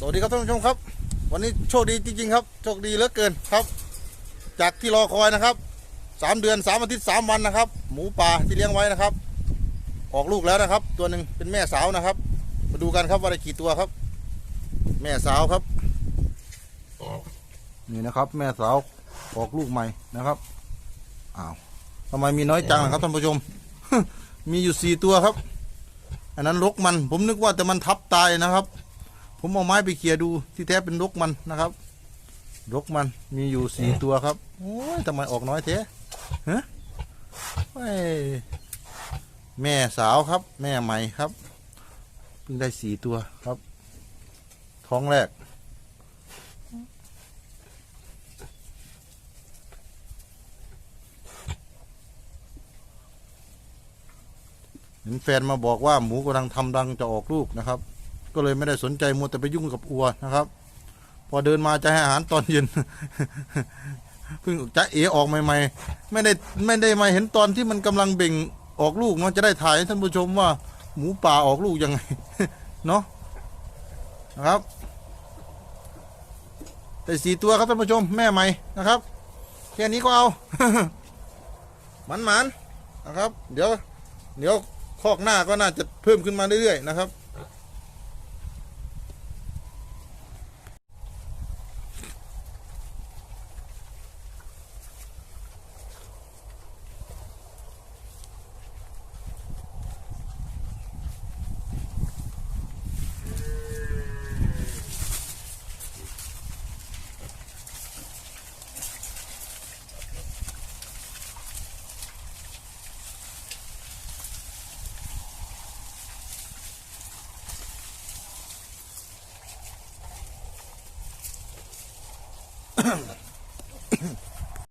สวัสดีครับท่านผู้ชมครับ วันนี้โชคดีจริงๆครับโชคดีเหลือเกินครับ จากที่รอคอยนะครับสามเดือนสามอาทิตย์สามวันนะครับ หมูป่าที่เลี้ยงไว้นะครับ ออกลูกแล้วนะครับ ตัวหนึ่งเป็นแม่สาวนะครับ มาดูกันครับว่าได้กี่ตัวครับ แม่สาวครับ นี่นะครับ แม่สาวออกลูกใหม่นะครับอ้าวทำไมมีน้อยจังนะครับท่านผู้ชม มีอยู่สี่ตัวครับ อันนั้นลกมันผมนึกว่าแต่มันทับตายนะครับ ผมเอาไม้ไปเขี่ยดูที่แท้เป็นรกมันนะครับรกมันมีอยู่สี่ตัวครับโอ้ยทำไมออกน้อยเท้ฮะแม่สาวครับ แม่ใหม่ครับเพิ่งได้สี่ตัวครับ ท้องแรกเห็นแฟนมาบอกว่าหมูกำลังทำรังจะออกลูกนะครับ ก็เลยไม่ได้สนใจมัวแต่ไปยุ่งกับอัวนะครับ พอเดินมาจะให้อาหารตอนเย็นเพิ่งจะเอออกใหม่ๆ ไม่ได้ไม่ได้มาเห็นตอนที่มันกำลังเบ่งออกลูกเนาะจะได้ถ่ายให้ท่านผู้ชมว่า หมูป่าออกลูกยังไงเนาะนะครับแต่สี่ตัวครับท่านผู้ชมแม่ใหม่นะครับแค่นี้ก็เอามันมันๆนะครับ เดี๋ยว เดี๋ยวคอกหน้าก็น่าจะเพิ่มขึ้นมาเรื่อยๆนะครับ Ahem.